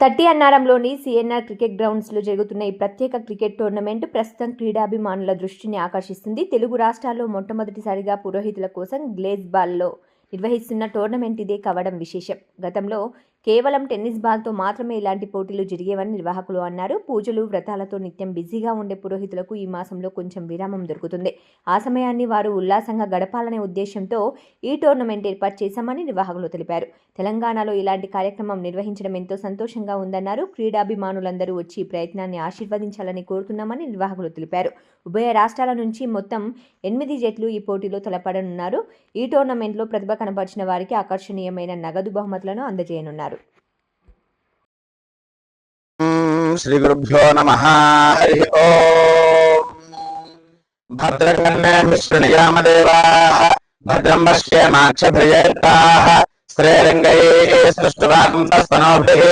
తట్టి అన్నారంలోని CNR cricket గ్రౌండ్స్లో జరుగుతున్న ఈ ప్రత్యేక క్రికెట్ టోర్నమెంట్ ప్రస్తుతం క్రీడాభిమానుల దృష్టిని ఆకర్షిస్తుంది. తెలుగు రాష్ట్రాల్లో మొట్టమొదటిసారిగా పురోహితుల కోసం గ్లేజ్ బాల్లో నిర్వహిస్తున్న టోర్నమెంట్ ఇదే కావడం విశేషం. గతంలో కేవలం టెన్నిస్ బాల్తో మాత్రమే ఇలాంటి పోటీలు జరిగేవని నిర్వాహకులు అన్నారు. పూజలు వ్రతాలతో నిత్యం బిజీగా ఉండే పురోహితులకు ఈ మాసంలో కొంచెం విరామం దొరుకుతుంది. ఆ సమయాన్ని వారు ఉల్లాసంగా గడపాలనే ఉద్దేశంతో ఈ టోర్నమెంట్ ఏర్పాటు చేశామని నిర్వాహకులు తెలిపారు. తెలంగాణలో ఇలాంటి కార్యక్రమం నిర్వహించడం ఎంతో సంతోషంగా ఉందన్నారు. క్రీడాభిమానులందరూ వచ్చి ఈ ప్రయత్నాన్ని ఆశీర్వదించాలని కోరుతున్నామని నిర్వాహకులు తెలిపారు. ఉభయ రాష్ట్రాల నుంచి మొత్తం ఎనిమిది జట్లు ఈ పోటీలో తలపడనున్నారు. ఈ టోర్నమెంట్లో ప్రతిభ కనపరిచిన వారికి ఆకర్షణీయమైన నగదు బహుమతులను అందజేయనున్నారు. ॐ श्रीगुरुभ्यो नमः हरिः ॐ भद्रकर्णे विष्णुनियामदेवाः भद्रं पश्येमाक्षभिर्येताः स्त्रीलिङ्गैः सृष्टुवाकुन्तस्तनोभिः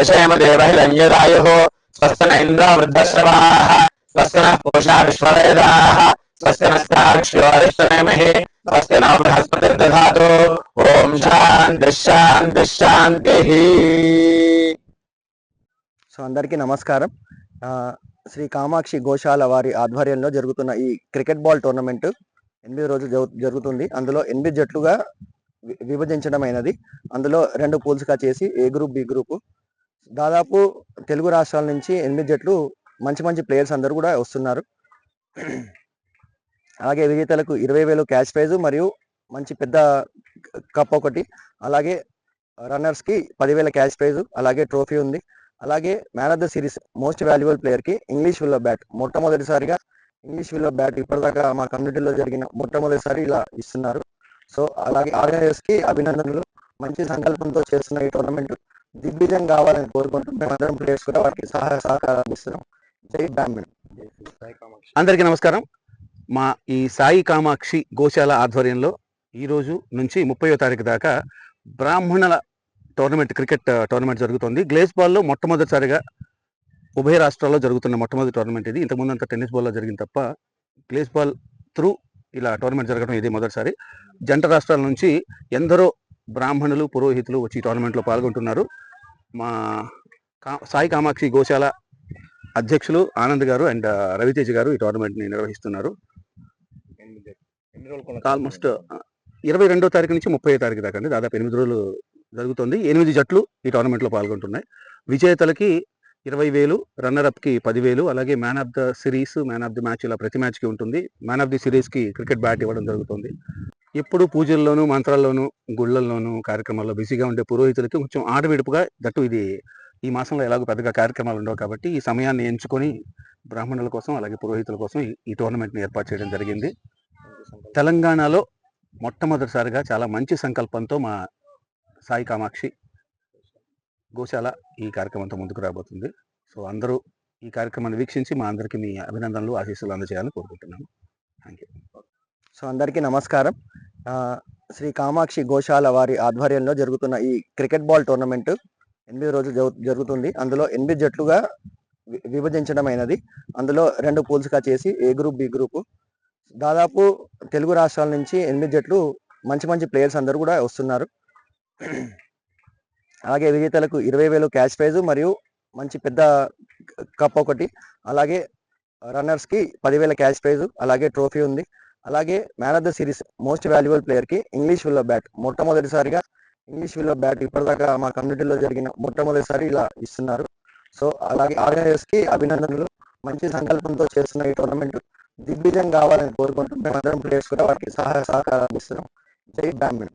यशेमदेवहिरञ्जदायुः स्वस्त न इन्द्रो वृद्धश्रवाः स्वस्त नः पूषा विश्ववेदाः स्वस्य नस्ताक्ष्योरिष्टनेमिः ఓం శాంతి శాంతి శాంతి. సో అందరికీ నమస్కారం. శ్రీ కామాక్షి గోశాల వారి ఆధ్వర్యంలో జరుగుతున్న ఈ క్రికెట్ బాల్ టోర్నమెంట్ ఎనిమిది రోజు జరుగుతుంది. అందులో ఎనిమిది జట్లుగా విభజించడమైనది. అందులో రెండు పూల్స్గా చేసి ఏ గ్రూప్ బి గ్రూప్. దాదాపు తెలుగు రాష్ట్రాల నుంచి ఎనిమిది జట్లు మంచి మంచి ప్లేయర్స్ అందరూ కూడా వస్తున్నారు. అలాగే విజేతలకు ఇరవై వేలు క్యాష్ ప్రైజు మరియు మంచి పెద్ద కప్ ఒకటి అలాగే రన్నర్స్కి పదివేల క్యాష్ ప్రైజ్ అలాగే ట్రోఫీ ఉంది. అలాగే man of the series most valuable ప్లేయర్కి English willow bat. మొట్టమొదటిసారిగా ఇంగ్లీష్ విల్లో బ్యాట్ ఇప్పటిదాకా మా కమ్యూనిటీలో జరిగిన మొట్టమొదటిసారి ఇలా ఇస్తున్నారు. సో అలాగే ఆర్గనైజర్స్కి అభినందనలు. మంచి సంకల్పంతో చేస్తున్న ఈ టోర్నమెంట్ దిగ్విజయం కావాలని కోరుకుంటూ మేమందరం ప్లేయర్స్ కూడా వారికి సహాయ సహకారం అందిస్తున్నాం. జై బ్యాడ్మింటన్ అందరికీ నమస్కారం. మా ఈ సాయి కామాక్షి గోశాల ఆధ్వర్యంలో ఈ రోజు నుంచి ముప్పయో తారీఖు దాకా బ్రాహ్మణుల టోర్నమెంట్ క్రికెట్ టోర్నమెంట్ జరుగుతుంది. గ్లేస్ బాల్లో మొట్టమొదటిసారిగా ఉభయ రాష్ట్రాల్లో జరుగుతున్న మొట్టమొదటి టోర్నమెంట్ ఇది. ఇంతకుముందు అంతా టెన్నిస్ బాల్లో జరిగింది తప్ప గ్లేస్ బాల్ త్రూ ఇలా టోర్నమెంట్ జరగడం ఇది మొదటిసారి. జంట రాష్ట్రాల నుంచి ఎందరో బ్రాహ్మణులు పురోహితులు వచ్చి ఈ టోర్నమెంట్లో పాల్గొంటున్నారు. మా కా సాయి కామాక్షి గోశాల అధ్యక్షులు ఆనంద్ గారు అండ్ రవితేజ గారు ఈ టోర్నమెంట్ని నిర్వహిస్తున్నారు ఆల్మోస్ట్ ఇరవై రెండో తారీఖు నుంచి ముప్పై తారీఖు దాకా అండి. దాదాపు ఎనిమిది రోజులు జరుగుతుంది. ఎనిమిది జట్లు ఈ టోర్నమెంట్లో పాల్గొంటున్నాయి. విజేతలకి ఇరవై వేలు రన్నర్అప్కి పదివేలు అలాగే man of the series man of the match ఇలా ప్రతి మ్యాచ్కి ఉంటుంది. మ్యాన్ ఆఫ్ ది సిరీస్కి క్రికెట్ బ్యాట్ ఇవ్వడం జరుగుతుంది. ఎప్పుడు పూజల్లోనూ మంత్రాల్లోనూ గుళ్ళల్లోనూ కార్యక్రమాల్లో బిజీగా ఉండే పురోహితులకి కొంచెం ఆడవిడుపుగా దట్టు ఇది ఈ మాసంలో ఎలాగో పెద్దగా కార్యక్రమాలు ఉండవు కాబట్టి ఈ సమయాన్ని ఎంచుకొని బ్రాహ్మణుల కోసం అలాగే పురోహితుల కోసం ఈ టోర్నమెంట్ని ఏర్పాటు చేయడం జరిగింది. తెలంగాణలో మొట్టమొదటిసారిగా చాలా మంచి సంకల్పంతో మా సాయి కామాక్షి గోశాల ఈ కార్యక్రమంతో ముందుకు రాబోతుంది. సో అందరూ ఈ కార్యక్రమాన్ని వీక్షించి మా అందరికీ మీ అభినందనలు ఆశీస్సులు అందజేయాలని కోరుకుంటున్నాను. థ్యాంక్ యూ సో అందరికీ నమస్కారం. శ్రీ కామాక్షి గోశాల వారి ఆధ్వర్యంలో జరుగుతున్న ఈ క్రికెట్ బాల్ టోర్నమెంట్ ఎనిమిది రోజులు జరుగు- జరుగుతుంది. అందులో ఎనిమిది జట్లుగా విభజించడం విభజించడమైనది. అందులో రెండు పూల్స్గా చేసి ఏ గ్రూప్ బి గ్రూపు దాదాపు తెలుగు రాష్ట్రాల నుంచి ఎనిమిది జట్లు మంచి మంచి ప్లేయర్స్ అందరూ కూడా వస్తున్నారు. అలాగే విజేతలకు ఇరవై వేలు క్యాష్ ప్రైజ్ మరియు మంచి పెద్ద కప్ ఒకటి అలాగే రన్నర్స్కి పదివేల క్యాష్ ప్రైజ్ అలాగే ట్రోఫీ ఉంది. అలాగే man of the series most valuable ప్లేయర్కి English willow bat మొట్టమొదటిసారిగా ఇంగ్లీష్ విల్లో బ్యాట్ ఇప్పటిదాకా మా కమ్యూనిటీలో జరిగిన మొట్టమొదటిసారి ఇలా ఇస్తున్నారు. సో అలాగే ఆర్గనైజర్స్కి అభినందనలు. మంచి సంకల్పంతో చేస్తున్న ఈ టోర్నమెంట్ దిగ్విజయం కావాలని కోరుకుంటూ మేమందరం ప్లేయర్స్ కూడా వారికి సహాయ సహకారాలు అందిస్తున్నాం. జై బ్రాహ్మణ్